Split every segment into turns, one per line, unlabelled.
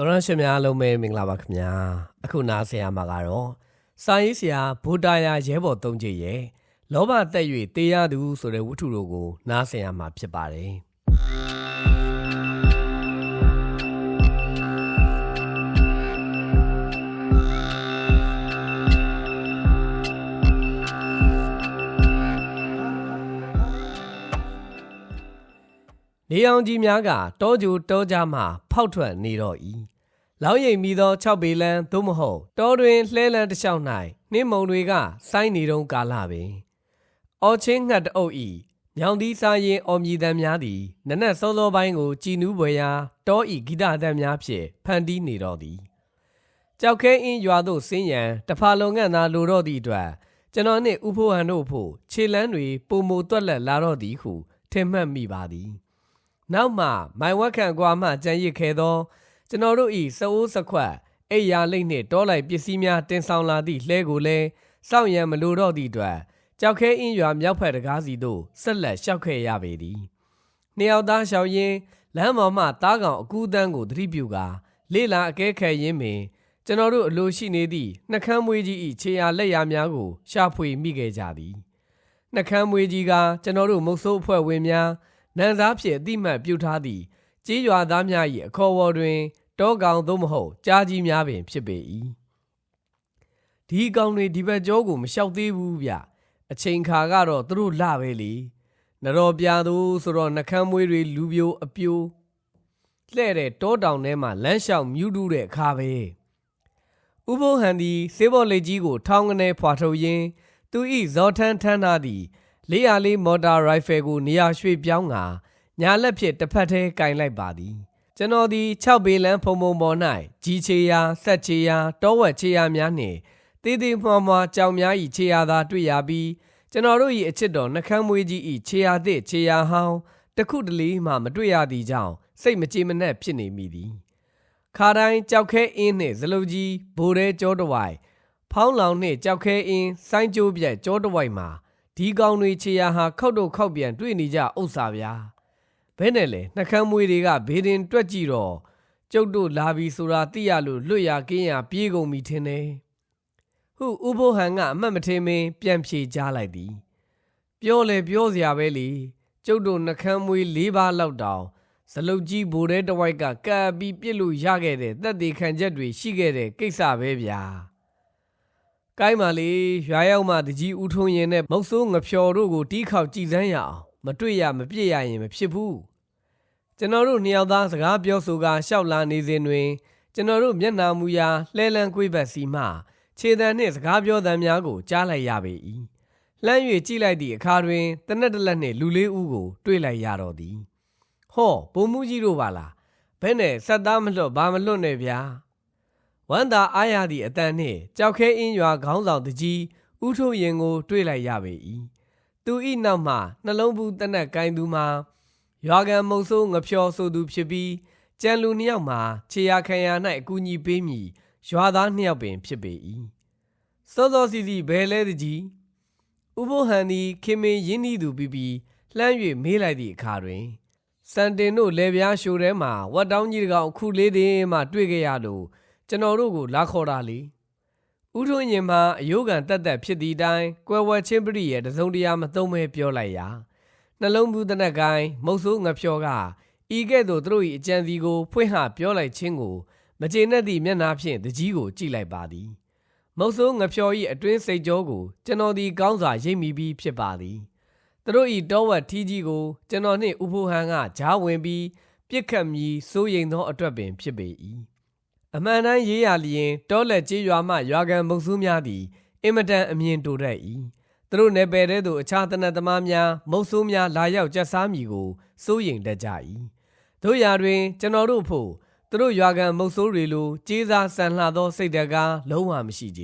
တော်ရရှိများအားလုံးပဲမင်္ဂလာပါခင်ဗျာအခုနားဆင်ရမှာကတော့စာရေးဆရာဘူတာယာရဲဘော်သုံးချစ်ရဲ့လောဘတက်၍တေးရသူဆိုတဲ့ဝတ္ထုတို့ကိုနားဆင်ရမှာဖြစ်ပါတယ် နေအောင်ကြီးများကတောကြိုတောကြမှဖောက်ထွက်နေတော့၏လောင်းရိပ်မိသော6ပေလန်းသို့မဟုတ်တောတွင်လှဲလန်းတစ်လျှောက်၌နှင်းမုံတွေကစိုင်းနေတုံးကာလပင်အော်ချင်းငှက်တအုပ်ဤညောင်ဒီစာရင်အော်မြည်တမ်းများသည်နနက်စောစောပိုင်းကိုကြည်နူးပွဲရာတောဤဂီတအသံများဖြင့်ဖန်တီးနေတော့သည်ကြောက်ခဲအင်းရွာသို့ဆင်းရန်တဖာလုံငန့်သာလိုတော့သည့်အတွက်ကျွန်တော်နှင့်ဥဖိုးဟန်တို့ဖို့ခြေလန်းတွေပုံမူတွက်လက်လာတော့သည်ဟုထင်မှတ်မိပါသည် နောက်မှမိုင်ဝက်ခန့်ကွာမှကြံရစ်ခဲ့သော ကျွန်တော်တို့ဤစအိုးစခွက်အိယာလိတ်နှင့်တောလိုက်ပစ္စည်းများတင်ဆောင်လာသည့်လှဲကိုလည်းစောင့်ရန်မလိုတော့သည့်အတွက်ကြောက်ခဲအင်းရွာမြောက်ဖက်တကားစီသို့ဆက်လက်လျှောက်ခဲ့ရပေသည်နှစ်ယောက်သားရှောက်ရင်းလမ်းပေါ်မှတားကောင်အကူအတန်းကိုသတိပြုကာလေလာအကဲခတ်ရင်းပင်ကျွန်တော်တို့အလိုရှိနေသည့်နှကမ်းမွေးကြီးဤခြေရာလက်ရာများကိုရှာဖွေမိခဲ့ကြသည်နှကမ်းမွေးကြီးကကျွန်တော်တို့မုတ်ဆိုးအဖွဲ့ဝင်များ နန်စားဖြင့်အတိမတ်ပြုထားသည့်ကြေးရွာသားများ၏အခေါ်အဝေါ်တွင်တောကောင်သို့မဟုတ်ကြားကြီးများပင်ဖြစ်ပေ၏ဒီကောင်တွေဒီဘက်ကျောကိုမလျှောက်သေးဘူးဗျအချိန်ခါကတော့သူတို့လှပဲလေနတော်ပြသူဆိုတော့နှကမ်းမွေးတွေလူပြိုအပြိုလှဲ့တဲ့တောတောင်ထဲမှာလမ်းလျှောက်မြူးတူးတဲ့အခါပဲဥပိုးဟန်သည်စေဘောလက်ကြီးကိုထောင်းကနေဖွာထုတ်ရင်းသူဤဇော်ထန်းထန်းထားသည် လေးရလေးမော်တာရိုင်ဖယ်ကိုနေရာရွှေ့ပြောင်းကာညာလက်ဖြင့်တစ်ဖက်ထဲကင်လိုက်ပါသည်ကျွန်တော်သည်6ဘေးလန်းဖုံဖုံပေါ်၌ကြီးချေရာဆက်ချေရာတောဝက်ချေရာများနှင့်တေးသေးမွှားမွှားကြောင်များ၏ချေရာသာတွေ့ရပြီးကျွန်တော်တို့၏အချစ်တော်နှကမ်းမွေးကြီး၏ချေရာသည့်ချေရာဟောင်းတစ်ခုတလေမှမတွေ့ရသည့်ကြောင့်စိတ်မကြေမနက်ဖြစ်နေမိသည်ခါတိုင်းကြောက်ခဲအင်းနှင့်ဇလုတ်ကြီးဘိုးတဲကြောတဝိုင် ဖောင်းလောင်နှင့်ကြောက်ခဲအင်းစိုင်းကျိုးပြက်ကြောတဝိုင်မှာ ဒီကောင်တွေခြေရာဟာခောက်တော့ခောက်ပြန်တွေ့နေကြဥစ္စာဗျာဘဲနဲ့လေနှကမ်းမွေးတွေကဘေးတင်တွက်ကြည့်တော့ကျုပ်တို့လာပြီဆိုတာသိရလို့လွတ်ရကင်းရပြေးကုန်ပြီထင်တယ်ဟုဥဘိုဟန်ကအမှတ်မထင်မင်းပြန်ဖြေကြားလိုက်သည်ပြောလေပြောစရာပဲလေကျုပ်တို့နှကမ်းမွေး၄ပါးလောက်တောင်ဇလုတ်ကြီးဘိုတဲ့တဝိုက်ကကပ်ပြီးပြစ်လို့ရခဲ့တဲ့တက်သေးခံချက်တွေရှိခဲ့တဲ့ကိစ္စပဲဗျာ ကိုင်းပါလေရွာရောက်မှတကြီးဦးထုံးရင်နဲ့မုတ်ဆိုးငဖြော်တို့ကိုတီးခေါက်ကြည်စမ်းရအောင်မတွေ့ရမပြစ်ရရင်မဖြစ်ဘူးကျွန်တော်တို့နှစ်ယောက်သားစကားပြောဆိုကရှောက်လာနေစဉ်တွင် ကျွန်တော်တို့မျက်နှာမူရာလှဲလန်းကွေးဘက်စီမှခြေတံနှင့်စကားပြောသံများကိုကြားလိုက်ရပေ၏လှမ်း၍ကြည့်လိုက်သည့်အခါတွင်တနက်တစ်လက်နှင့်လူလေးဦးကို တွေ့လိုက်ရတော့သည်ဟောဘုံမူကြီးတို့ပါလားဘဲနဲ့ဆက်သားမလွတ်ဘာမလွတ်နဲ့ဗျာ ဝမ်းသာအားရသည့်အတန်နှင့်ကြောက်ခဲအင်းရွာခေါင်းဆောင်တကြီးဥထုရင်ကို တွေ့လိုက်ရပေ၏သူဤနောက်မှနှလုံးဘူးတနက်ကိုင်းသူမှာရွာကန်မုံဆိုးငဖြောဆိုသူဖြစ်ပြီးကြံလူနှစ်ယောက်မှာခြေရခံရ၌အကူအညီပေးမည်ရွာသားနှစ်ယောက်ပင်ဖြစ်ပေ၏စောစောစီစီဘယ်လဲတကြီးဥပိုးဟန်သည်ခင်မင်းရင်းနှီးသူပြီးပြီးလှမ်း၍မေးလိုက်သည့်အခါတွင်စန်တင်တို့လေပြားရှိုထဲမှာဝတ်တောင်းကြီးတကောင်ခုလေးတင်မှတွေ့ခဲ့ရလို့ ကျွန်တော်တို့ကိုလာခေါ်တာလေဥထုံရင်မှာအယုဂံတက်တက်ဖြစ်သည့်အတိုင်းကွယ်ဝဲချင်းပရိရဲ့တစုံတရာမသုံးမဲပြောလိုက်ရာနှလုံးဘူးတနက်ကိုင်းမုတ်ဆိုးငဖြောကဤကဲ့သို့သူတို့၏အကြံစီကိုဖွင့်ဟပြောလိုက်ခြင်းကိုမကျေနပ်သည့်မျက်နှာဖြင့်တကြီးကိုကြည့်လိုက်ပါသည်မုတ်ဆိုးငဖြော၏အတွင်းစိတ်ကြောကိုကျွန်တော်သည်ကောင်းစွာရိပ်မိပြီးဖြစ်ပါသည်သူတို့၏တောဝက်ထီးကြီးကိုကျွန်တော်နှင့်ဥဖိုဟန်ကဂျားဝင်ပြီးပြစ်ခတ်မည်စိုးရိမ်သောအတွက်ပင်ဖြစ်ပေ၏ အမှန်တမ်းရေးရလျင်တောလက်ကြီးရွာမှရွာကန်မုတ်ဆိုးများသည်အင်မတန်အမြင်တိုတတ်၏သူတို့နယ်ပယ်ထဲသို့အခြားတနတ်သမားများမုတ်ဆိုးများလာရောက်ကြက်စားမည်ကိုစိုးရိမ်တတ်ကြ၏တို့ရာတွင် ကျွန်တော်တို့ဖို့သူတို့ရွာကန်မုတ်ဆိုးတွေလိုကြေးစားဆန်လှသောစိတ်တကားလုံးဝမရှိကြ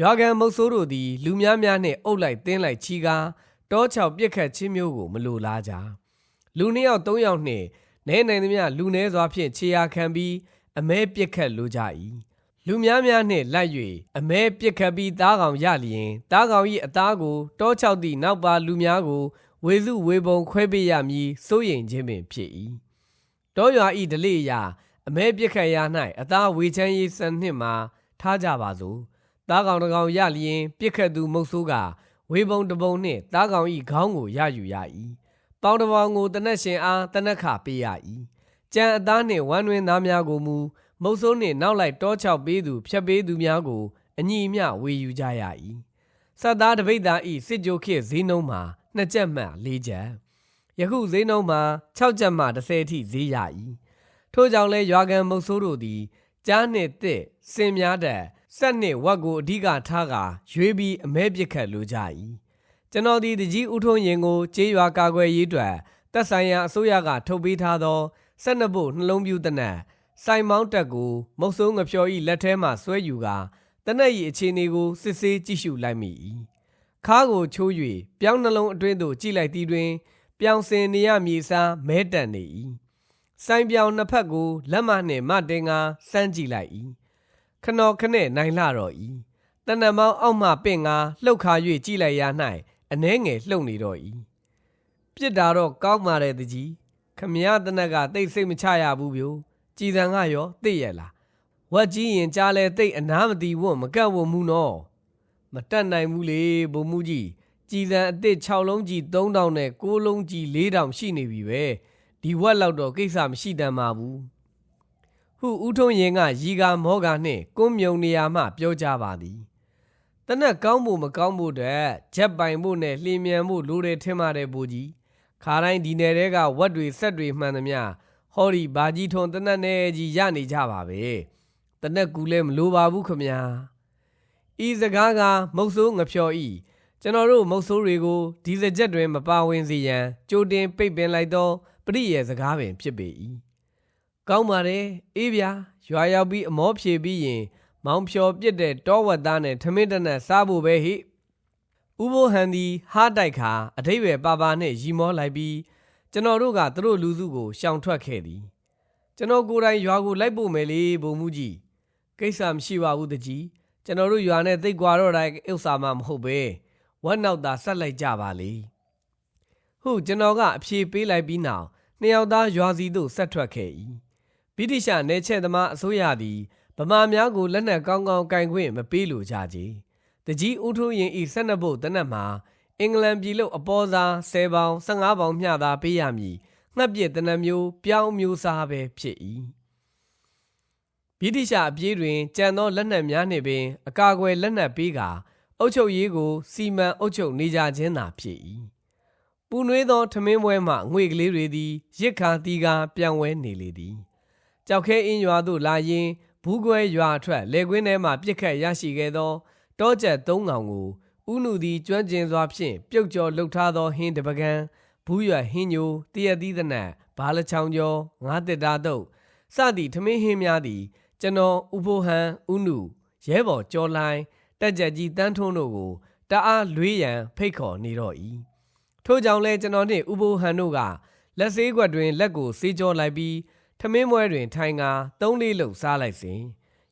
ရွာကန်မုတ်ဆိုးတို့သည်လူများများနှင့်အုပ်လိုက်တင်းလိုက်ချီကားတောချောက်ပြက်ခတ်ချင်းမျိုးကိုမလိုလားကြလူနှစ်ယောက်သုံးယောက်နှင့်နဲနိုင်သမျှလူနှဲစွာဖြင့်ခြေရာခံပြီး အမဲပြက်ခတ်လိုကြ၏လူများများနှင့်လိုက်၍အမဲပြက်ခတ်ပြီးသားကောင်ရလျင်သားကောင်၏အသားကိုတောချောက်သည့်နောက်ပါလူများကိုဝေစုဝေပုံခွဲပေးရမည်စိုးရိမ်ခြင်းပင်ဖြစ်၏တောရွာဤဓလေ့အရာအမဲပြစ်ခတ်ရာ၌အသားဝေချမ်းရေးစနစ်မှာထားကြပါစို့သားကောင်တစ်ကောင်ရလျင်ပြစ်ခတ်သူမုတ်ဆိုးကဝေပုံတစ်ပုံနှင့်သားကောင်ဤခေါင်းကိုရယူရ၏ပေါင်တစ်ပေါင်ကိုတနက်ရှင်အားတနက်ခပေးရ၏ ကြံအသားနှင့်ဝမ်းတွင်သားများကိုမူမုတ်ဆိုးနှင့်နောက်လိုက်တောချောက်ပေးသူဖြတ်ပေးသူများကိုအညီအမျှဝေယူကြရ၏စက်သားတပိတ်သားဤစစ်ကြိုခေတ်ဈေးနှုန်းမှာနှစ်ချက်မှ၄ချက်ယခုဈေးနှုန်းမှာ6ချက်မှ10အထိဈေးရ၏ထို့ကြောင့်လဲရွာကန်မုတ်ဆိုးတို့သည်ကြားနှင့်တစ်စင်များတဲ့ဆက်နှင့်ဝက်ကိုအဓိကထားကာရွေးပြီးအမဲပစ်ခတ်လိုကြ၏ကျွန်တော်ဒီတကြီးဥထုံးရင်ကိုကျေးရွာကာကွယ်ရေးအတွက်တက်ဆိုင်ရာအစိုးရကထုတ်ပေးထားသော ဆက်နှစ်ဖို့နှလုံးပြူတနက်စိုင်မောင်းတက်ကိုမုတ်ဆိုးငဖြော်ဤလက်ထဲမှဆွဲယူကာတနက်ဤအခြေအနေကိုစစ်ဆေးကြည့်ရှုလိုက်မိ၏ခါးကိုချိုး၍ပြောင်းနှလုံးအတွင်းသို့ကြည့်လိုက်သည်တွင်ပြောင်းစင်နေရမြေစားမဲတန်နေ၏စိုင်ပြောင်နှစ်ဖက်ကိုလက်မနှင့်မတင်ကာစမ်းကြည့်လိုက်၏ခနော်ခနဲ့နိုင်လှတော့၏တဏ္ဍမောင်းအောက်မှပင့်ကာလှုပ်ခါ၍ကြည့်လိုက်ရ၌အနှဲငယ်လှုပ်နေတော့၏ပြစ်တာတော့ကောင်းပါတဲ့တကြီး ခမရတနက်ကတိတ်စိတ်မချရဘူးပြိုကြည်တန်ကရောသိရလားဝက်ကြီးရင်ကြားလဲတိတ်အနားမတီဝွန့်မကတ်ဝမှုနော်မတက်နိုင်ဘူးလေဘုံမူကြီးကြည်တန်အစ်စ်6လုံးကြီး3000နဲ့6လုံးကြီး4000ရှိနေပြီပဲဒီဝက်လောက်တော့ကိစ္စမရှိတန်ပါဘူးဟုဦးထုံးရင်ကရီကာမောကာနှင့်ကွန်းမြုံနေရာမှပြောကြပါသည်တနက်ကောင်းဖို့မကောင်းဖို့တဲ့ဂျက်ပိုင်ဖို့နဲ့လျင်မြန်ဖို့လိုတယ်ထင်ပါတယ်ဘူကြီး ခါတိုင်းဒီနယ်တဲကဝက်တွေဆက်တွေမှန်သမျှဟောဒီဘာကြီးထွန်တနက်နဲ့ကြီးရနေကြပါပဲတနက်ကူလဲမလိုပါဘူးခမညာဤစကားကမုတ်ဆိုးငဖြော်ဤကျွန်တော်တို့မုတ်ဆိုးတွေကိုဒီစကြက်တွင်မပါဝင်စေရန်ကြိုတင်ပိတ်ပင်လိုက်သောပရိယေစကားပင်ဖြစ်ပေ၏ကောင်းပါတယ်အေးဗျာရွာရောက်ပြီးအမောဖြေပြီးရင်မောင်ဖြော်ပြစ်တဲ့တောဝက်သားနဲ့ထမင်းတနက်စားဖို့ပဲဟိ ဥဘိုဟန်သည်ဟားတိုက်ခါအထိပ္ပယ်ပါပါနှင့်ရီမောလိုက်ပြီးကျွန်တော်တို့ကသူတို့လူစုကိုရှောင်ထွက်ခဲ့သည်ကျွန်တော်ကိုယ်တိုင်ရွာကိုလိုက်ပို့မယ်လေဘုံမူကြီးကိစ္စမရှိပါဘူးတကြီးကျွန်တော်တို့ရွာနဲ့တိတ်ကွာတော့တိုင်းဥစ္စာမှမဟုတ်ပဲဝက်နောက်သာဆက်လိုက်ကြပါလေဟုတ်ကျွန်တော်ကအဖြေပေးလိုက်ပြီးနောက်နှစ်ယောက်သားရွာစီသို့ဆက်ထွက်ခဲ့၏ဗြိတိရှနယ်ချဲ့သမားအစိုးရသည်ဗမာများကိုလက်နက်ကောင်းကောင်းကင်ခွင့်မပေးလိုကြကြ တကြီးဦးထိုးရင်ဤ၁၂ဘုတ်တနက်မှာအင်္ဂလန်ပြည်လို့အပေါ်စား10ပေါင်15ပေါင်မျှသာပေးရမည်ငှက်ပြစ်တနက်မျိုးပြောင်းမျိုးစားပဲဖြစ်၏ဗြိတိရှအပြေးတွင်ကြံသောလက်နက်များနှင့်ပင်အကာအကွယ်လက်နက်ပေးကာအုပ်ချုပ်ရေးကိုစီမံအုပ်ချုပ်နေကြခြင်းသာဖြစ်၏ပူနွေးသောထမင်းပွဲမှငွေကလေးတွေသည်ရစ်ခါတီးကာပြန်ဝဲနေလေသည်ကြောက်ခဲအင်းရွာသို့လာရင်ဘူးကွဲရွာအထွက်လေကွင်းထဲမှပြစ်ခတ်ရရှိခဲ့သော တောကျက်သုံးကောင်ကိုဥနုသည်ကျွမ်းကျင်စွာဖြင့်ပြုတ်ကျော်လှုပ်ထားသောဟင်းတပကံဘူးရွက်ဟင်းညိုတရက်သီးသနက်ဘာလချောင်ကျော်ငါးတစ်တာတုတ်စသည့်ထမင်းဟင်းများသည်ကျွန်တော်ဥဖိုဟန်ဥနုရဲဘော်ကျော်လိုင်းတက်ကြက်ကြီးတန်းထွန်းတို့ကိုတအားလွေးရန်ဖိတ်ခေါ်နေတော့၏ထို့ကြောင့်လဲကျွန်တော်နှင့်ဥဖိုဟန်တို့ကလက်ဆေးခွက်တွင်လက်ကိုဆေးကြောလိုက်ပြီးထမင်းပွဲတွင်ထိုင်ကာသုံးလေးလုံးစားလိုက်စဉ်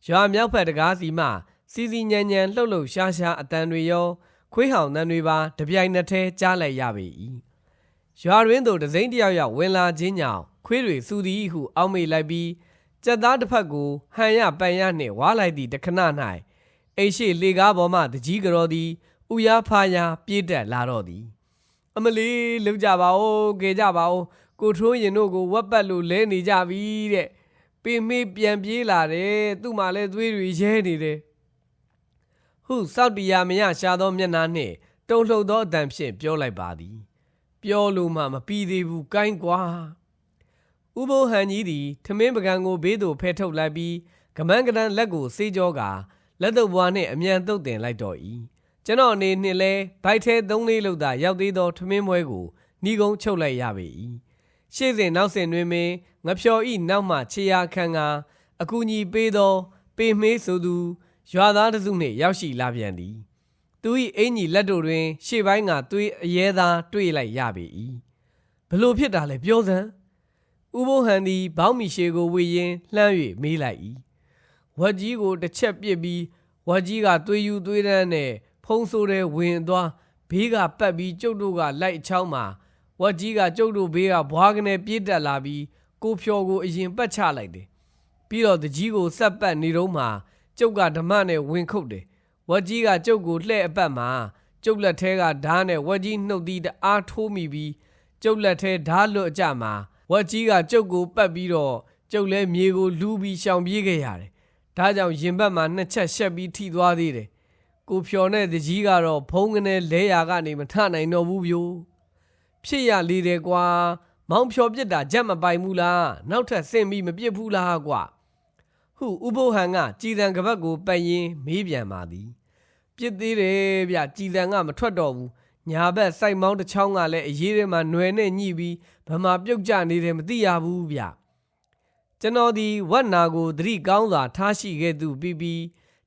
ရွာမြောက်ဖက်တကားစီမှ စီစီညံညံလှုပ်လှုပ်ရှားရှားအတန်တွေရောခွေးဟောင်တန်တွေပါတပြိုင်နက်တည်းကြားလိုက်ရပေ၏ရွာရင်းသို့တစိမ့်တယောက်ယောက်ဝင်လာခြင်းကြောင့်ခွေးတွေစူသည်ဟုအောက်မေ့လိုက်ပြီးကြက်သားတစ်ဖက်ကိုဟန်ရပန်ရနှင့်ဝါလိုက်သည့်တခဏ၌အိရှိလေကားပေါ်မှတကြီးကြော်သည်ဥရဖာယာပြေးတက်လာတော့သည် အမလီလုံကြပါဦးကေကြပါဦးကိုထိုးရင်တို့ကိုဝက်ပတ်လို့လဲနေကြပြီတဲ့ပင်မေးပြန်ပြေးလာတယ်သူ့မှာလဲသွေးတွေရဲနေတယ် ဟုစောက်တရားမရရှာသောမျက်နှာနှင့်တုံလှုပ်သောအတန်ဖြင့်ပြောလိုက်ပါသည် ပြောလို့မှမပြီးသေးဘူးကိုင်းကွာဥဘိုဟန်ကြီးသည်ထမင်းပကံကိုဘေးသို့ဖဲထုတ်လိုက်ပြီးကမန်းကတန်းလက်ကိုစေးကြောကာလက်တုပ်ဘွားနှင့်အမြန်တုတ်တင်လိုက်တော့၏ကျွန်တော်အနေနှင့်လဲဘိုက်ထဲသုံးလေးလောက်သာရောက်သေးသောထမင်းပွဲကိုဏီကုန်းချုပ်လိုက်ရပေ၏ရှေ့စဉ်နောက်စဉ်တွင်ပင်ငဖြော်ဤနောက်မှခြေရာခံကအကူညီပေးသော ပေမေးဆိုသူ ရွာသားတစုနှင့်ရောက်ရှိလာပြန်သည်သူ၏အင်ကြီးလက်တို့တွင် ရှေ့ပိုင်းကသွေးအရဲသားတွေ့လိုက်ရပေ၏ဘလို့ဖြစ်တာလဲပြောစမ်းဥဘိုးဟန်သည်ဘောင်းမီရှေကိုဝေရင်လှမ်း၍မေးလိုက်၏ဝက်ကြီးကိုတစ်ချက်ပစ်ပြီးဝက်ကြီးကသွေးယူသွေးတန်းနဲ့ဖုံးဆိုးတဲ့ဝင်သွားဘေးကပတ်ပြီးကျုပ်တို့ကလိုက်အချောင်းမှာဝက်ကြီးကကျုပ်တို့ဘေးကဘွားကနေပြေးတက်လာပြီးကိုဖြော်ကိုအရင်ပတ်ချလိုက်တယ်ပြီးတော့တကြီးကိုစက်ပတ်နေတော့မှ ကျုပ်ကဓမ္မနဲ့ဝင်ခုတ်တယ်ဝက်ကြီးကကျုပ်ကိုလှဲ့အပတ်မှာကျုပ်လက်ထဲကဓားနဲ့ဝက်ကြီးနှုတ်သီးတအားထိုးမိပြီးကျုပ်လက်ထဲဓားလွတ်အကြမှာဝက်ကြီးကကျုပ်ကိုပတ်ပြီးတော့ကျုပ်လည်းမြေကိုလူးပြီးရှောင်ပြေးခဲ့ရတယ်ဒါကြောင့်ရင်ဘတ်မှာနှစ်ချက်ရှက်ပြီးထိသွားသေးတယ်ကိုဖြော်နဲ့တကြီးကတော့ဖုံးကနေလဲရာကနေမထနိုင်တော့ဘူးဗျို့ဖြစ်ရလေတယ်ကွာမောင်ဖြော်ပြစ်တာကြက်မပိုင်ဘူးလားနောက်ထပ်ဆင့်ပြီးမပြစ်ဘူးလားကွာ ဟုဥပုဟန်ကကြည်တံကပတ်ကိုပတ်ရင်မေးပြန်ပါသည်ပြစ်သေးတယ်ဗျကြည်တံကမထွက်တော့ဘူးညာဘက်စိုက်မောင်းတစ်ချောင်းကလည်းအရေးထဲမှာຫນွယ်နဲ့ညှိပြီးဗမာပြုတ်ကျနေတယ်မသိရဘူးဗျကျွန်တော်ဒီဝက်နာကိုသတိကောင်းစွာထားရှိခဲ့သူပြီးပြီး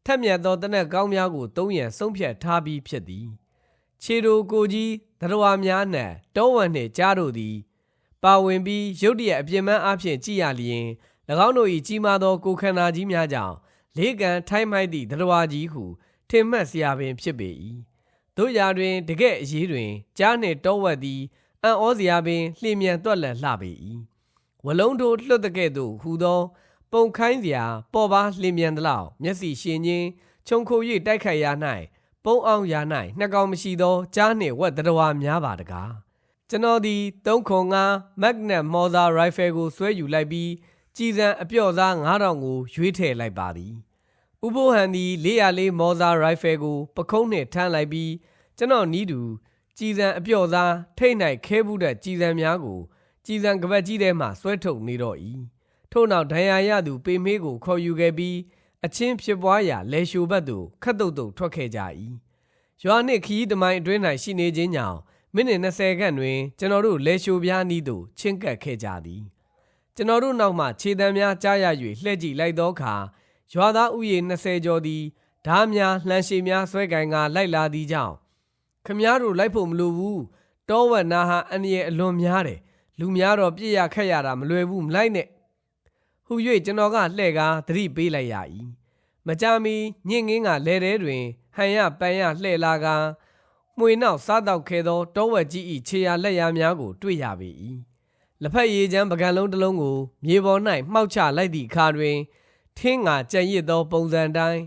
ထက်မြက်သောတနက်ကောင်းများကိုသုံးရန်ဆုံးဖြတ်ထားပြီးဖြစ်သည်ခြေတို့ကိုကြီးသတ္တဝါများနှင့်တောဝံနှင့်ကြားတို့သည် ပါဝင်ပြီးရုတ်တရက်အပြင်းမန်းအဖြစ်ကြည်ရလျင်၎ င်းတို့၏ကြီးမားသောကိုယ်ခန္ဓာကြီးများကြောင့်လေးကန်ထိုင်းမိုက်သည့်သတ္တဝါကြီးဟုထင်မှတ်စရာပင်ဖြစ်ပေ၏တို့ရာတွင်တကယ့်အရေးတွင်ကြားနှင့်တောဝက်သည်အံ့ဩစရာပင်လျင်မြန်တွက်လန့်လှပေ၏ဝလုံးတို့လွတ်တဲ့ကဲ့သို့ဟူသော ပုံခိုင်းစရာပေါ်ပါလျင်မြန်သလောက်မျက်စိရှင်ချင်းခြုံခို၍တိုက်ခိုက်ရ၌ပုံအောင်ရာ၌နှစ်ကောင်မရှိသောကြားနှင့်ဝက်တရဝါများပါတကားကျွန်တော်သည်305 Magnet Moza Rifle ကိုဆွဲယူလိုက်ပြီး ကြည်စံအပြော့စား9000ကိုရွေးထည့်လိုက်ပါသည်ဥပိုးဟန်သည်404 Moza Rifle ကို ပခုံးနှင့်ထမ်းလိုက်ပြီးကျွန်တော်နီးတူကြည်စံအပြော့စားထိတ်၌ခဲဘူးတဲ့ကြည်စံများကိုကြည်စံကပတ်ကြီးထဲမှဆွဲထုတ်နေတော့၏ထို့နောက်ဒဏ်ရာရသူပေမေးကိုခေါ်ယူခဲ့ပြီးအချင်းဖြစ်ပွားရာလေရှူဘက်သို့ခတ်တုတ်တုတ်ထွက်ခဲ့ကြ၏ရွာနှင့်ခီးတမိုင်အတွင်း၌ရှိနေခြင်းကြောင့်မိနစ်20ခန့်တွင်ကျွန်တော်တို့လေရှူပြားနီးသို့ချင်းကပ်ခဲ့ကြသည် ကျွန်တော်တို့နောက်မှခြေတံများကြားရ၍လှည့်ကြည့်လိုက်သောအခါရွာသားဥယေ20ကျော်သည်ဓားများလှန်ရှည်များဆွဲကင်ကလိုက်လာသည်ကြောင့်ခမားတို့လိုက်ဖို့မလိုဘူးတောဝက်နာဟာအန္တရာယ်အလွန်များတယ်လူများတော့ပြည့်ရခက်ရတာမလွယ်ဘူးမလိုက်နဲ့ဟူ၍ကျွန်တော်ကလှဲ့ကားသတိပေးလိုက်ရ၏မကြမီညင်ငင်းကလဲတဲတွင်ဟန်ရပန်းရလှဲ့လာကာမှွေနောက်စားတော့ခဲသောတောဝက်ကြီး၏ခြေရာလက်ရာများကိုတွေ့ရပေ၏ လက်ဖက်ရည်ချမ်းပကံလုံးတစ်လုံးကိုမြေပေါ်၌မှောက်ချလိုက်သည့်အခါတွင်ထင်းငါကြံရစ်သောပုံစံတိုင်း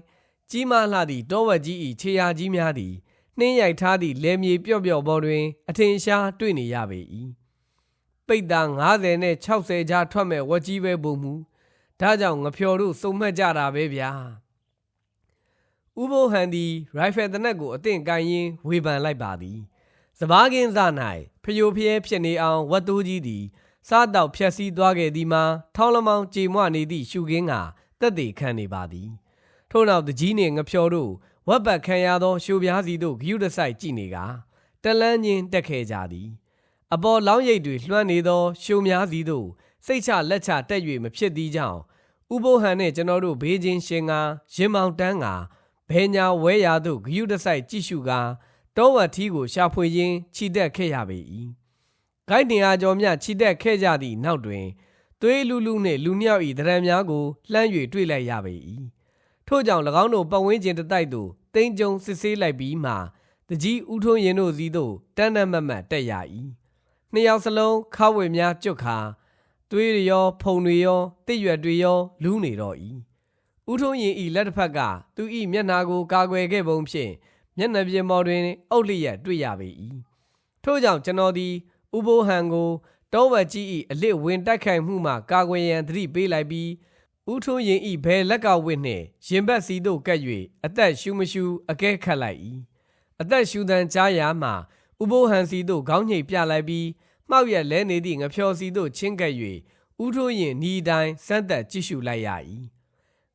ကြီးမားလှသည့်တောဝက်ကြီး၏ခြေရာကြီးများသည်နှင်းရိုက်ထားသည့်လဲမြေပြော့ပြော့ပေါ်တွင် အထင်ရှားတွေ့နေရပေ၏ပိတ်တာ90နဲ့60ကြားထွက်မဲ့ဝက်ကြီးပဲပုံမူဒါကြောင့်ငဖြော်တို့စုံမှတ်ကြတာပဲဗျာဥဘိုဟန်သည်ရိုင်ဖယ်တနက်ကိုအသင့်ကိုင်းရင်းဝေဖန်လိုက်ပါသည်စပားကင်းစ၌ဖျိုဖျဲဖြစ်နေအောင်ဝတ်တိုးကြီးသည် စားတောက်ဖြက်စီးသွားခဲ့သည်မှာထောင်းလမောင်ကြေမွနေသည့်ရှုခင်းကတက်သေးခံနေပါသည်ထို့နောက်တကြီးနှင့်ငဖြော်တို့ဝက်ပတ်ခံရသောရှိုပြားစီတို့ဂယုတဆိုင်ကြည့်နေကတလန်းချင်းတက်ခဲ့ကြသည် အပေါ်လောင်းရိပ်တွေလွှမ်းနေသော ရှိုများစီတို့စိတ်ချလက်ချတက်၍မဖြစ်သည့်ကြောင့်ဥပိုးဟန်နှင့်ကျွန်တော်တို့ဘေးချင်းရှင်ကရင်မောင်တန်းကဘဲညာဝဲရာသို့ဂယုတဆိုင်ကြည့်ရှုကာတောဝတ်ထီးကိုရှာဖွေရင်းခြိတက်ခဲ့ရပေ၏ ဂိုက်တင်အားကျော်မြခြိတက်ခဲ့ကြသည့်နောက်တွင်သွေးလူလူနှင့်လူမြောက်၏တရံများကိုလှမ်း၍တွေ့လိုက်ရပေ၏ထို့ကြောင့်၎င်းတို့ပတ်ဝန်းကျင်တတိုက်သို့တင်းကြုံစစ်ဆေးလိုက်ပြီးမှတကြီးဥထုံးရင်တို့စီသို့တန်းတန်းမတ်မတ်တက်ရ၏နှစ်ယောက်စလုံးခါဝေများကျွတ်ခါသွေးတွေရောဖုံတွေရောတစ်ရွက်တွေရောလူးနေတော့၏ဥထုံးရင်ဤလက်တစ်ဖက်ကသူဤမျက်နာကိုကာကွယ်ခဲ့ပုံဖြင့်မျက်နှာပြင်ပေါ်တွင်အုတ်လျက်တွေ့ရပေ၏ထို့ကြောင့်ကျွန်တော်သည် ဥပိုးဟန်ကိုတောဝက်ကြီး၏အလစ်ဝင်တိုက်ခိုက်မှုမှကာကွယ်ရန်သတိပေးလိုက်ပြီးဥထုံးရင်ဤဘဲလက်ကဝစ်နှင့်ရင်ဘတ်စီသို့ကပ်၍အသက်ရှူမရှူအကဲခတ်လိုက်၏အသက်ရှူသံကြားရာမှဥပိုးဟန်စီသို့ခေါင်းညိတ်ပြလိုက်ပြီးမှောက်ရက်လဲနေသည့်ငဖြောစီသို့ချင်းကပ်၍ဥထိုးရင်ဤတိုင်းစမ်းသက်ကြည့်ရှုလိုက်ရ၏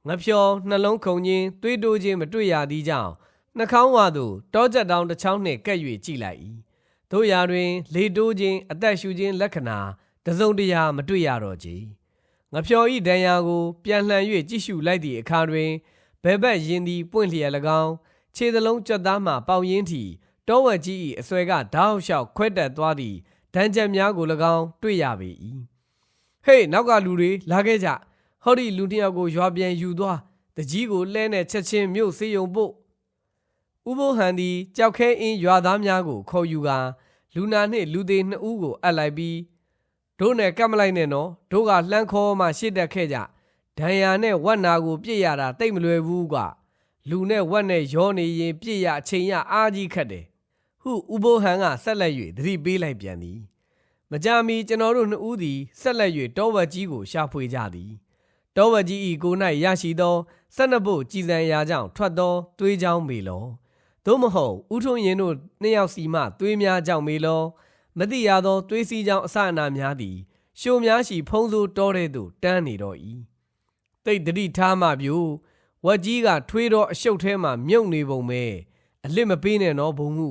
ငဖြောနှလုံးခုန်ခြင်းသွေးတိုးခြင်းမတွေ့ရသည့်ကြောင့်နှာခေါင်းဝါသို့တောချက်တောင်တစ်ချောင်းနှင့်ကပ်၍ကြည့်လိုက်၏ တို့ရာတွင် လေတိုးခြင်းအသက်ရှူခြင်းလက္ခဏာတစုံတရာမတွေ့ရတော့ကြငဖြောဤဒဏ်ရာကိုပြန်လှန်၍ကြည့်ရှုလိုက်သည့်အခါတွင်ဘဲဘက်ရင်သည်ပွင့်လျက်၎င်းခြေသလုံးကြက်သားမှပေါင်ရင်းထီတောဝက်ကြီး၏အစွဲကဓာတ်လျှောက်ခွဲတက်သွားသည့်ဒဏ်ချက်များကို၎င်းတွေ့ရပေ၏ဟေးနောက်ကလူတွေလာခဲ့ကြဟောဒီလူတစ်ယောက်ကိုရွာပြန်ယူသွားတကြီးကိုလှဲနဲ့ချက်ချင်းမြို့စေးုံပို့ဥဘိုဟန်သည်ကြောက်ခဲအင်းရွာသားများကိုခေါ်ယူကာ လူနာနှင့်လူသေးနှစ်ဦးကိုအပ်လိုက်ပြီးတို့နဲ့ကပ်မလိုက်နဲ့နော်တို့ကလှမ်းခေါ်မှရှေ့တက်ခဲ့ကြဒဏ်ရာနဲ့ဝက်နာကိုပြစ်ရတာတိတ်မလွယ်ဘူးကွာလူနဲ့ဝက်နဲ့ရောနေရင်ပြစ်ရအချိန်ရအားကြီးခတ်တယ်ဟုဥပိုးဟန်ကဆက်လက်၍သတိပေးလိုက်ပြန်သည်မကြမီကျွန်တော်တို့နှစ်ဦးသည်ဆက်လက်၍တောဝက်ကြီးကိုရှာဖွေကြသည်တောဝက်ကြီး၏ကိုယ်၌ရရှိသောဆက်နှစ်ဖို့ကြည်စံရာကြောင့်ထွက်သောသွေးချောင်းမေလော သို့မဟုတ်ဥထုံရင်တို့နှစ်ယောက်စီမှသွေးများကြောင့်မေလောမတိရသောသွေးစီးကြောင်းအစအနာများသည်ရှိုများရှိဖုံးစိုးတောတဲ့သို့တန်းနေတော့၏တိတ်တတိထားမှပြိုဝက်ကြီးကထွေးသောအရှုပ်ထဲမှမြုပ်နေပုံပဲအလစ်မပေးနဲ့နော်ဘုံမှု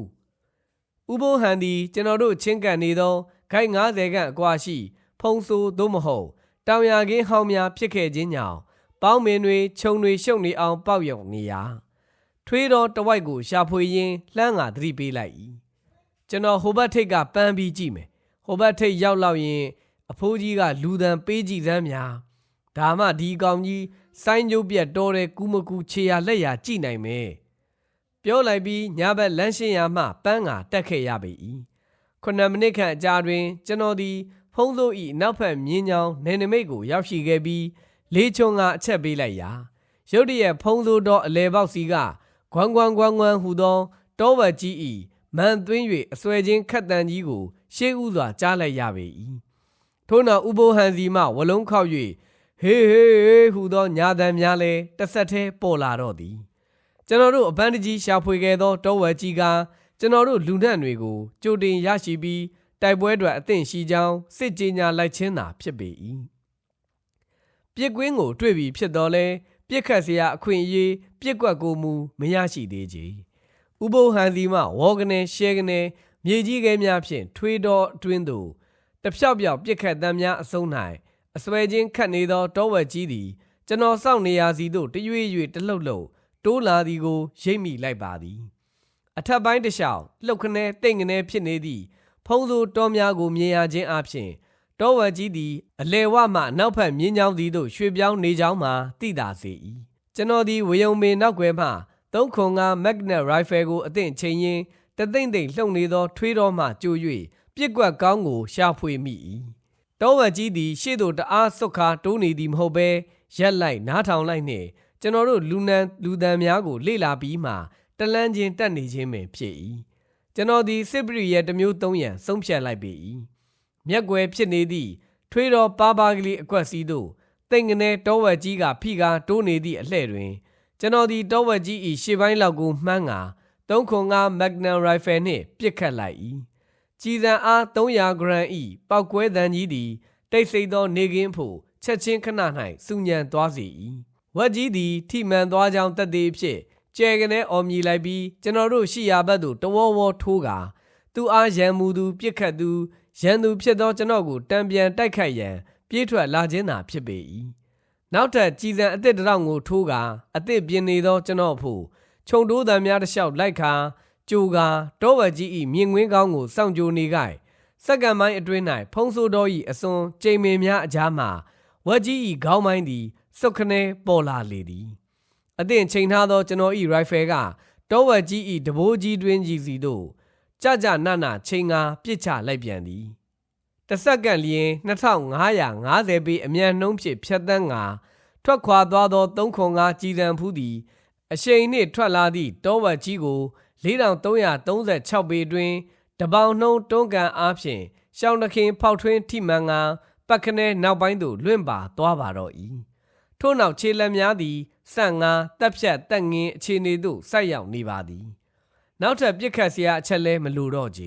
ဥပိုးဟန်သည်ကျွန်တော်တို့ချင်းကန်နေသောဂိုက်90ခန့်အကွာရှိ ဖုံးစိုးသို့မဟုတ်တောင်ရကင်းဟောင်းများဖြစ်ခဲ့ခြင်းကြောင့်ပေါင်းမင်တွေခြုံတွေရှုပ်နေအောင်ပေါက်ရောက်နေရာ ထွေးသောတဝိုက်ကိုရှာဖွေရင်းလှမ်းကသတိပေးလိုက်၏ကျွန်တော်ဟိုဘက်ထိပ်ကပန်းပြီးကြည့်မယ်ဟိုဘက်ထိပ်ရောက်လောက်ရင်အဖိုးကြီးကလူတန်ပေးကြည့်စမ်းများဒါမှဒီကောင်ကြီးစိုင်းကျုပ်ပြက်တော်တဲ့ကူးမကူခြေရလက်ရကြည့်နိုင်မယ်ပြောလိုက်ပြီးညဘက်လမ်းရှင်းရမှပန်းကတက်ခဲ့ရပေ၏ခုနှစ်မိနစ်ခန့်အကြာတွင် ကျွန်တော်သည်ဖုံးစိုး၏နောက်ဖက်မြင်းချောင်းနေနမိတ်ကိုရောက်ရှိခဲ့ပြီးလေးချုံကအချက်ပေးလိုက်ရာရုတ်တရက်ဖုံးစိုးသောအလဲပေါက်စီက ဂွမ်ဂွမ်ဂွမ်ဂွမ်ဟူသောတောဝက်ကြီး၏မန်သွင်း၍အစွဲချင်းခတ်တန်ကြီးကို ရှေးဥစွာကြားလိုက်ရပေ၏ထို့နောက်ဥပိုးဟန်စီမှဝလုံးခောက်၍ဟေးဟေးဟေးဟူသောညာတန်များလည်းတစ်ဆက်တည်းပေါ်လာတော့သည်ကျွန်တော်တို့အပန်းတကြီးရှာဖွေခဲ့သောတောဝက်ကြီးကကျွန်တော်တို့လူနှံ့တွေကိုကြိုတင်ရရှိပြီးတိုက်ပွဲတွေအသင့်ရှိကြောင်းစစ်ကြေညာလိုက်ခြင်းသာဖြစ်ပေ၏ပြစ်ကွင်းကိုတွေ့ပြီးဖြစ်တော်လဲ ပြစ်ခတ်စရာအခွင့်အရေးပြစ်ကွက်ကိုမူမရရှိသေးကြ။ဥပုပ်ဟန်စီမှဝေါ်ကနေရှဲကနေမြေကြီးခဲများဖြင့်ထွေးတော်အတွင်းသို့တဖြောက်ဖြောက်ပြစ်ခတ်တမ်းများအစုံ၌အစွဲချင်းခတ်နေသောတောဝက်ကြီးသည်ကျွန်တော်စောင့်နေရာစီသို့တရွေ့၍တလှုပ်လှုပ်တိုးလာသည်ကိုရိပ်မိလိုက်ပါသည်အထက်ပိုင်းတစ်လျှောက်လှုပ်ခနဲတိတ်ငနဲဖြစ်နေသည့်ဖုံးစိုးတော်များကိုမြင်ရခြင်းအပြင် တောဝက်ကြီးသည်အလဲဝမှနောက်ဖက်မြင်းချောင်းသည်သို့ရွှေ့ပြောင်းနေကြောင်းမှသိသာစေ၏ကျွန်တော်သည်ဝယုံပင်နောက်ွယ်မှ305 Magnet Rifle ကိုအသင့်ချိန်ရင်းတသိမ့်သိမ့်လှုပ်နေသောထွေးတော်မှကြို၍ပြစ်ကွက်ကောင်းကိုရှာဖွေမိ၏တောဝက်ကြီးသည်ရှေ့သို့တအားဆုတ်ခါတိုးနေသည်မဟုတ်ဘဲရက်လိုက်နားထောင်လိုက်နှင့်ကျွန်တော်တို့လူနန်လူတန်များကိုလေ့လာပြီးမှတလန်းချင်းတက်နေခြင်းပင်ဖြစ်၏ကျွန်တော်သည်စစ်ပရိရဲ့တစ်မျိုးသုံးရန်ဆုံးဖြတ်လိုက်ပေ၏ မျက်ွယ်ဖြစ်နေသည့်ထွေးတော်ပါပါကလေးအကွက်စီးသို့တိတ်ငနေတောဝက်ကြီးကဖိကာတိုးနေသည့်အလှဲ့တွင် ကျွန်တော်ဒီတောဝက်ကြီး၏ရှေ့ပိုင်းလောက်ကိုမှန်းကာ305 Magnum Rifle နှင့်ပစ်ခတ်လိုက်၏ကြည်စံအား300ဂရမ်၏ပောက်ကွဲတန်ကြီးသည်တိတ်ဆိတ်သောနေကင်းဖို့ချက်ချင်းခဏ၌စူညံသွားစေ၏ဝက်ကြီးသည်ထိမှန်သွားကြောင်းတက်သေးဖြင့်ကျဲကနေအော်မြည်လိုက်ပြီးကျွန်တော်တို့ရှိရာဘက်သို့တဝေါဝေါထိုးကာသူအားရန်မူသူပြစ်ခတ်သူ ရန်သူဖြစ်သောကျွန်တော်ကိုတံပြန်တိုက်ခတ်ရန် ပြေးထွက်လာခြင်းသာဖြစ်ပေ၏နောက်ထပ်ကြည်စံအစ်စ်တောင်ကိုထိုးကာအစ်စ်ပြင်းနေသောကျွန်တော်ဖို့ခြုံတိုးတံများတစ်လျှောက်လိုက်ခါကြိုကာတောဝက်ကြီး၏မြင်ကွင်းကောင်းကိုစောင့်ကြိုနေကြစက္ကန့်ပိုင်းအတွင်း၌ဖုံးဆိုးတော်၏အစွန်ကြိမ်မင်များအကြားမှဝက်ကြီး၏ခေါင်းပိုင်းသည်စုတ်ခနဲပေါ်လာလေသည်အသင့်ချိန်ထားသောကျွန်တော်၏ရိုင်ဖယ်ကတောဝက်ကြီး၏တဘိုးကြီးတွင်ကြီးစီသို့ ကြကြနနချိန်ငါပြစ်ချလိုက်ပြန်သည်တစ်စက္ကန့်လျင်2550ပေအမြန်နှုန်းဖြင့်ဖြတ်တန်းငါထွက်ခွာသွားသော305ကြည်စံဖူးသည်အရှိန်နှင့်ထွက်လာသည့်တောဝက်ကြီးကို4336ပေတွင်တပေါင်နှုံးတွန်းကန်အားဖြင့်ရှောင်းတခင်ဖောက်ထွင်းထိမှန်ကပတ်ခနဲနောက်ပိုင်းသို့လွင့်ပါသွားပါတော့၏ထို့နောက်ခြေလက်များသည်ဆန့်ငါတက်ဖြတ်တက်ငင်းအခြေအနေသို့ဆိုက်ရောက်နေပါသည် နောက်ထပ်ပြစ်ခတ်စရာအချက်လဲမလိုတော့ကြ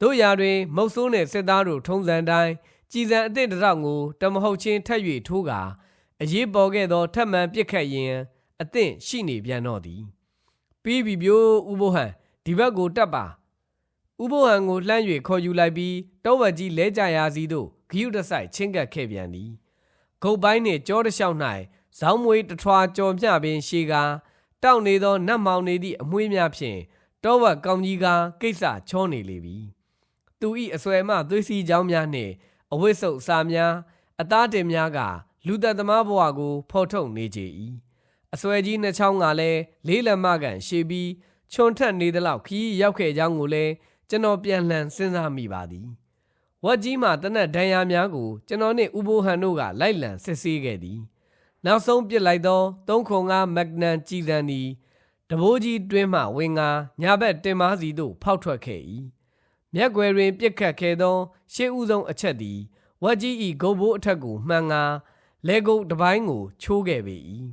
တို့ရာတွင်မုတ်ဆိုးနှင့်စစ်သားတို့ထုံးစံတိုင်းကြည်စံအသင့်တရောက်ကိုတမဟုတ်ချင်းထက်၍ထိုးကာအရေးပေါ်ခဲ့သောထက်မှန်ပြစ်ခတ်ရင်အသင့်ရှိနေပြန်တော့သည်ပြီးပြီပြိုးဥပိုးဟန်ဒီဘက်ကိုတက်ပါဥပိုးဟန်ကိုလှမ်း၍ခေါ်ယူလိုက်ပြီးတောဝက်ကြီးလဲကြရာစီသို့ဂယုတဆိုင်ချင်းကပ်ခဲ့ပြန်သည်ဂုတ်ပိုင်းနှင့်ကြောတလျှောက်၌ဇောင်းမွေးတထွာကြော်မျှပင်ရှေကာတောက်နေသောနတ်မောင်နေသည့်အမွှေးများဖြင့် တောဝက်ကောင်းကြီးကကိစ္စချောနေလေပြီသူ၏အစွဲမှသွေးစီချောင်းများနှင့်အဝိစုပ်စာများအသားတင်များကလူသက်သမားဘဝကိုဖော်ထုတ်နေကြ၏အစွဲကြီးနှစ်ချောင်းကလည်းလေးလက်မကန်ရှေပြီးချွန်ထက်နေသလောက်ခီးရောက်ခဲ့ကြောင်းကိုလည်းကျွန်တော်ပြန်လှန်စဉ်းစားမိပါသည်ဝက်ကြီးမှတနက်ဒဏ်ရာများကိုကျွန်တော်နှင့်ဥပိုးဟန်တို့ကလိုက်လံစစ်ဆေးခဲ့သည် နောက်ဆုံးပစ်လိုက်သော305မက်ဂနမ်ကြည်စံသည် တဘိုးကြီးတွင်းမှဝင်ငါညာဘက်တင်မားစီသို့ဖောက်ထွက်ခဲ့၏မျက်ွယ်တွင်ပြစ်ခတ်ခဲ့သော ရှေးဦးဆုံးအချက်သည်ဝက်ကြီး၏ဂုတ်ဘိုးအထက်ကိုမှန်ကားလေကုတ်တစ်ပိုင်းကိုချိုးခဲ့ပေ၏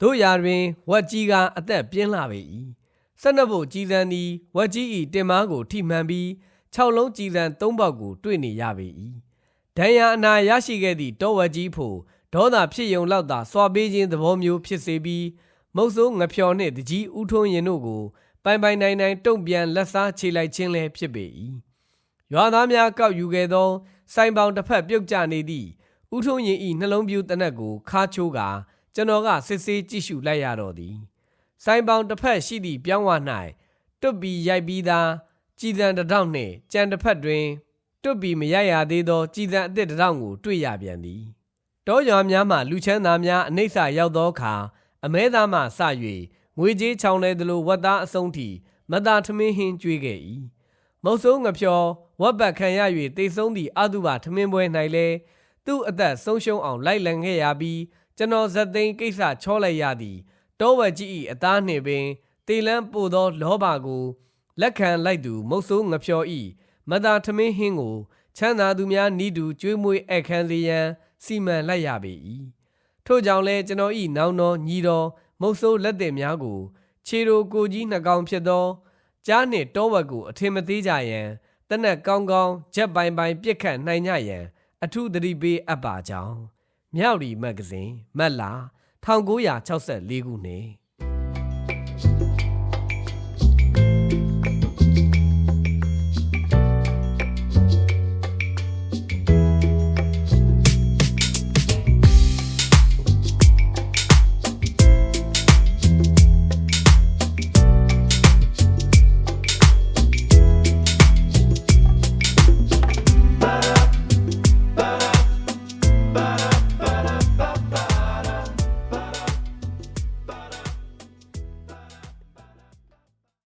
တို့ရာတွင်ဝက်ကြီးကအသက်ပြင်းလာပေ၏ဆက်နှစ်ဖို့ကြည်စံသည်ဝက်ကြီး၏တင်မားကိုထိမှန်ပြီး6လုံးကြည်စံ3ပေါက်ကိုတွေ့နေရပေ၏ဒဏ်ရာအနာရရှိခဲ့သည့်တောဝက်ကြီးဖို့ဒေါသဖြစ်ယုံလောက်သာစွာပေးခြင်းသဘောမျိုးဖြစ်စေပြီး မုတ်ဆိုးငဖြော်နှင့်တကြီးဥထုံးရင်တို့ကိုပိုင်ပိုင်နိုင်နိုင်တုံ့ပြန်လက်စားခြေလိုက်ခြင်းလည်းဖြစ်ပေ၏ရွာသားများကောက်ယူခဲ့သောစိုင်ပေါင်တစ်ဖက်ပြုတ်ကျနေသည့်ဥထုံးရင်ဤနှလုံးပြူတနက်ကိုခါချိုးကာကျွန်တော်ကစစ်ဆေးကြည့်ရှုလိုက်ရတော့သည်စိုင်ပေါင်တစ်ဖက်ရှိသည့်ပြောင်းဝ၌တွတ်ပြီးရိုက်ပြီးသားကြည်စံတစ်တောက်နှင့်ကြံတစ်ဖက်တွင်တွတ်ပြီးမရိုက်ရသေးသောကြည်စံအစ်စ်တစ်တောက်ကိုတွေ့ရပြန်သည်တောရွာများမှလူချမ်းသားများအနှိမ့်ဆရောက်သောအခါ အမဲသားမှစ၍ငွေကြေးချောင်းလဲသလိုဝတ်သားအဆုံးထိမသာထမင်းဟင်းကျွေးခဲ့၏မုတ်ဆိုးငဖြောဝတ်ပတ်ခံရ၍တိတ်ဆုံးသည့်အတုပါထမင်းပွဲ၌လဲသူ့အသက်ဆုံးရှုံးအောင်လိုက်လံခဲ့ရပြီးကျွန်တော်ဇက်သိန်းကိစ္စချောလိုက်ရသည်တောဝက်ကြီး၏အသားနှင့်ပင်တေလန်းပို့သောလောဘကိုလက်ခံလိုက်သူမုတ်ဆိုးငဖြော၏မသာထမင်းဟင်းကိုချမ်းသာသူများနီးတူကျွေးမွေးအခမ်းစေရန်စီမံလိုက်ရပေ၏ ထို့ကြောင့်လဲကျွန်တော်ဤနောင်တော်ညီတော်မုတ်ဆိုးလက်သည်များကို ခြေတော်ကိုကြီးနှကောင်ဖြစ်သောကြားနှင့်တောဝက်ကိုအထင်မသေးကြရန်တနက်ကောင်းကောင်းချက်ပိုင်ပိုင်ပြစ်ခတ်နိုင်ကြရန်အထုသတိပေးအပ်ပါကြောင်းမြောက်ရီမဂ္ဂဇင်းမက်လာ1964ခုနှစ်